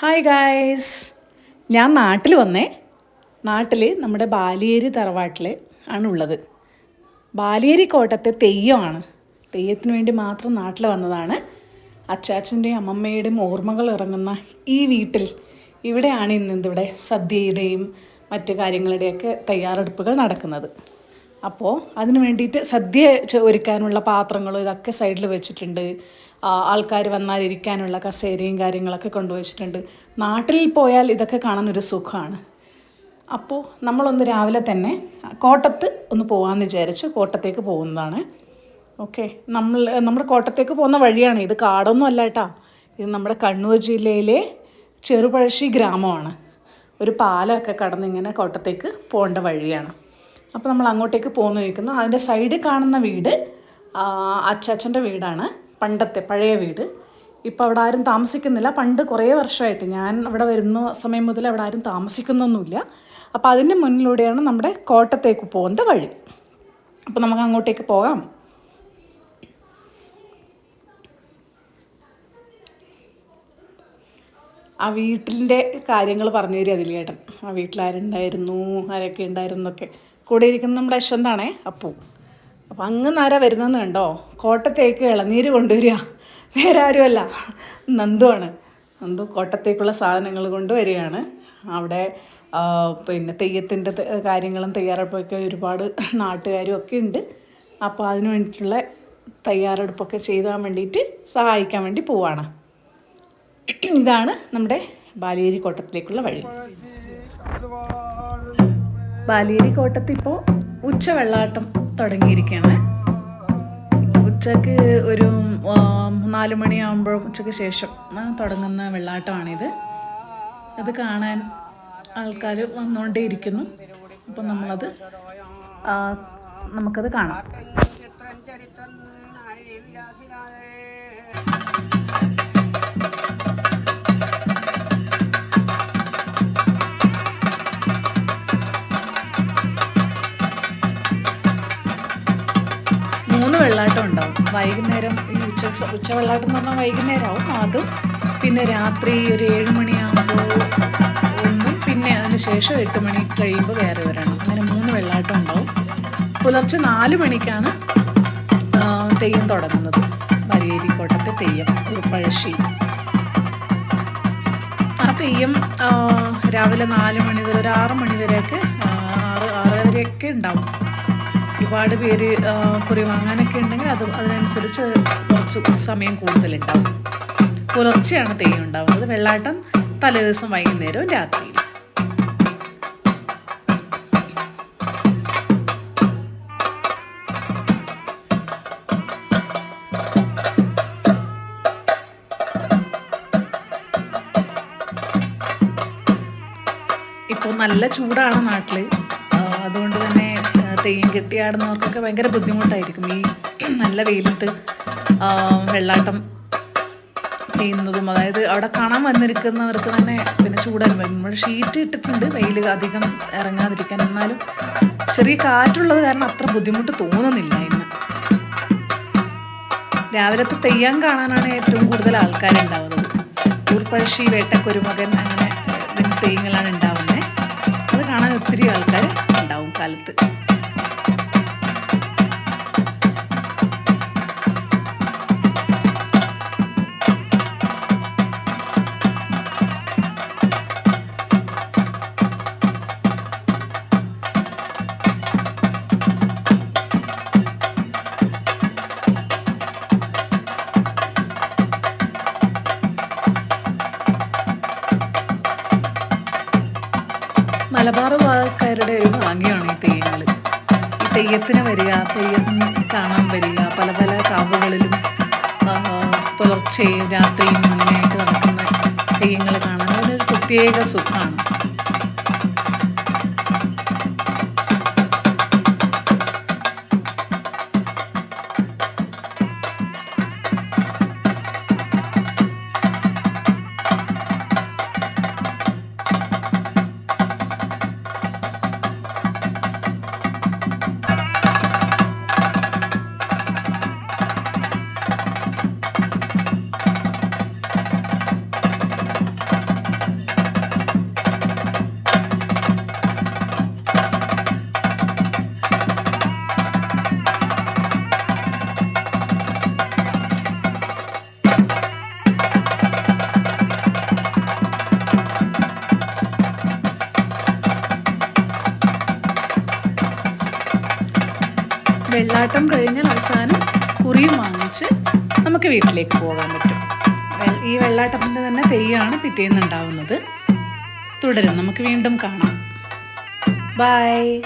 Hi guys ഞാൻ നാട്ടിൽ വന്നേ. നാട്ടിൽ നമ്മുടെ ബാലിയേരി തറവാട്ടിൽ ആണുള്ളത്. ബാലിയേരി കോട്ടത്തെ തെയ്യമാണ്. തെയ്യത്തിന് വേണ്ടി മാത്രം നാട്ടിൽ വന്നതാണ്. അച്ചാച്ചന്റെയും അമ്മമ്മയുടെയും ഓർമ്മകൾ ഇറങ്ങുന്ന ഈ വീട്ടിൽ ഇവിടെയാണ് ഇന്ന് ഇന്നിവിടെ സദ്യയുടെയും മറ്റു കാര്യങ്ങളുടെയൊക്കെ തയ്യാറെടുപ്പുകൾ നടക്കുന്നത്. അപ്പോൾ അതിന് വേണ്ടിയിട്ട് സദ്യ ഒരുക്കാനുള്ള പാത്രങ്ങളും ഇതൊക്കെ സൈഡിൽ വെച്ചിട്ടുണ്ട്. ആൾക്കാർ വന്നാൽ ഇരിക്കാനുള്ള കസേരയും കാര്യങ്ങളൊക്കെ കൊണ്ടുവച്ചിട്ടുണ്ട്. നാട്ടിൽ പോയാൽ ഇതൊക്കെ കാണാൻ ഒരു സുഖമാണ്. അപ്പോൾ നമ്മളൊന്ന് രാവിലെ തന്നെ കോട്ടത്ത് ഒന്ന് പോകാമെന്ന് വിചാരിച്ച് കോട്ടത്തേക്ക് പോകുന്നതാണ്. ഓക്കെ നമ്മൾ നമ്മുടെ കോട്ടത്തേക്ക് പോകുന്ന വഴിയാണ്. ഇത് കാടൊന്നും അല്ല കേട്ടോ. ഇത് നമ്മുടെ കണ്ണൂർ ജില്ലയിലെ ചെറുപഴശ്ശി ഗ്രാമമാണ്. ഒരു പാലമൊക്കെ കടന്ന് ഇങ്ങനെ കോട്ടത്തേക്ക് പോകേണ്ട വഴിയാണ്. അപ്പോൾ നമ്മൾ അങ്ങോട്ടേക്ക് പോകുന്നു നിൽക്കുന്നു അതിന്റെ സൈഡിൽ കാണുന്ന വീട് അച്ചാച്ചന്റെ വീടാണ്. പണ്ടത്തെ പഴയ വീട്. ഇപ്പോൾ അവിടെ ആരും താമസിക്കുന്നില്ല. പണ്ട് കുറേ വർഷമായിട്ട് ഞാൻ അവിടെ വരുന്ന സമയം മുതൽ അവിടെ ആരും താമസിക്കുന്നൊന്നുമില്ല. അപ്പോൾ അതിന്റെ മുന്നിലൂടെയാണ് നമ്മുടെ കോട്ടത്തേക്ക് പോകുന്ന വഴി. അപ്പോൾ നമുക്ക് അങ്ങോട്ടേക്ക് പോകാം. ആ വീട്ടിന്റെ കാര്യങ്ങൾ പറഞ്ഞു തരും അതിലേട്ടൻ. ആ വീട്ടിൽ ആരുണ്ടായിരുന്നു ആരൊക്കെ ഉണ്ടായിരുന്നു എന്നൊക്കെ. കൂടെ ഇരിക്കുന്ന നമ്മുടെ യശ്വന്താണേ അപ്പു. അപ്പം അങ്ങ് നേരെ വരുന്നതെന്ന് കണ്ടോ? കോട്ടത്തേക്ക് ഇളനീര് കൊണ്ടുവരിക. വേറെ ആരുമല്ല. നന്ദുവാണ്. നന്ദു കോട്ടത്തേക്കുള്ള സാധനങ്ങൾ കൊണ്ടുവരികയാണ്. അവിടെ പിന്നെ തെയ്യത്തിന്റെ കാര്യങ്ങളും തയ്യാറെടുപ്പൊക്കെ ഒരുപാട് നാട്ടുകാരും ഒക്കെ ഉണ്ട്. അപ്പോൾ അതിന് വേണ്ടിയിട്ടുള്ള തയ്യാറെടുപ്പൊക്കെ ചെയ്താൻ വേണ്ടിയിട്ട് സഹായിക്കാൻ വേണ്ടി പോവാണ്. ഇതാണ് നമ്മുടെ ബാലിയേരി കോട്ടത്തിലേക്കുള്ള വഴി. ബാലിയേരി കോട്ടത്തിപ്പോൾ ഉച്ചവെള്ളാട്ടം ഉച്ച വെള്ളാട്ടം തുടങ്ങിയിരിക്കുകയാണ്. ഉച്ചയ്ക്ക് ഒരു നാല് മണിയാകുമ്പോഴും ഉച്ചയ്ക്ക് ശേഷം തുടങ്ങുന്ന വെള്ളാട്ടമാണിത്. അത് കാണാൻ ആൾക്കാർ വന്നുകൊണ്ടേ ഇരിക്കുന്നു അപ്പം നമ്മളത് നമുക്കത് കാണാം. വൈകുന്നേരം ഈ ഉച്ച ഉച്ചവെള്ളാട്ടം എന്ന് പറഞ്ഞാൽ വൈകുന്നേരമാവും അതും പിന്നെ രാത്രി ഒരു ഏഴ് മണിയാകുമ്പോൾ ഒന്നും പിന്നെ അതിന് ശേഷം എട്ട് മണി കഴിയുമ്പോൾ വേറെ ഒരെണ്ണം. അങ്ങനെ മൂന്ന് വെള്ളാട്ടം ഉണ്ടാവും. പുലർച്ചെ നാല് മണിക്കാണ് തെയ്യം തുടങ്ങുന്നത്. മരിയേരിക്കോട്ടത്തെ തെയ്യം പഴശ്ശി. ആ തെയ്യം രാവിലെ നാല് മണി വരെ ഒരു ആറ് മണി വരെയൊക്കെ ആറ് ആറ് വരെയൊക്കെ ഉണ്ടാവും. ഒരുപാട് പേര് കുറി വാങ്ങാനൊക്കെ ഉണ്ടെങ്കിൽ അത് അതിനനുസരിച്ച് കുറച്ച് സമയം കൂടുതലുണ്ടാവും. പുലർച്ചെയാണ് തെയ്യം ഉണ്ടാവുന്നത്. വെള്ളാട്ടം തലേദിവസം വൈകുന്നേരവും രാത്രിയിൽ ഇപ്പോൾ നല്ല ചൂടാണ് നാട്ടിൽ തെയ്യം കെട്ടിയാടുന്നവർക്കൊക്കെ ഭയങ്കര ബുദ്ധിമുട്ടായിരിക്കും. ഈ നല്ല വെയിലത്ത് വെള്ളാട്ടം ചെയ്യുന്നതും അതായത് അവിടെ കാണാൻ വന്നിരിക്കുന്നവർക്ക് തന്നെ പിന്നെ ചൂടനുഭവം നമ്മൾ ഷീറ്റ് ഇട്ടിട്ടുണ്ട് വെയിൽ അധികം ഇറങ്ങാതിരിക്കാൻ. എന്നാലും ചെറിയ കാറ്റുള്ളത് കാരണം അത്ര ബുദ്ധിമുട്ട് തോന്നുന്നില്ല ഇന്ന്. രാവിലത്തെ തെയ്യം കാണാനാണ് ഏറ്റവും കൂടുതൽ ആൾക്കാരുണ്ടാവുന്നത്. ഊർപ്പഴശ്ശി വേട്ടക്കൊരുമകൻ അങ്ങനെ തെയ്യങ്ങളാണ് ഉണ്ടാവുന്നത് അത് കാണാൻ ഒത്തിരി ആൾക്കാർ ഉണ്ടാവും കാലത്ത്. മലബാർ ഭാഗക്കാരുടെ ഒരു ഭാഗ്യമാണ് ഈ തെയ്യങ്ങൾ ഈ തെയ്യത്തിന് വരിക തെയ്യം കാണാൻ വരിക പല പല കാവുകളിലും പുലർച്ചെയും രാത്രിയും അങ്ങനെയായിട്ട് നടക്കുന്ന തെയ്യങ്ങൾ കാണാൻ. അതിനൊരു പ്രത്യേക സുഖമാണ്. വെള്ളാട്ടം കഴിഞ്ഞാൽ അവസാനം കുറിയും വാങ്ങിച്ച് നമുക്ക് വീട്ടിലേക്ക് പോകാൻ പറ്റും. ഈ വെള്ളാട്ടത്തിന്റെ തന്നെ തെയ്യാണ് പിറ്റേന്ന് ഉണ്ടാവുന്നത്. തുടരും. നമുക്ക് വീണ്ടും കാണാം. ബൈ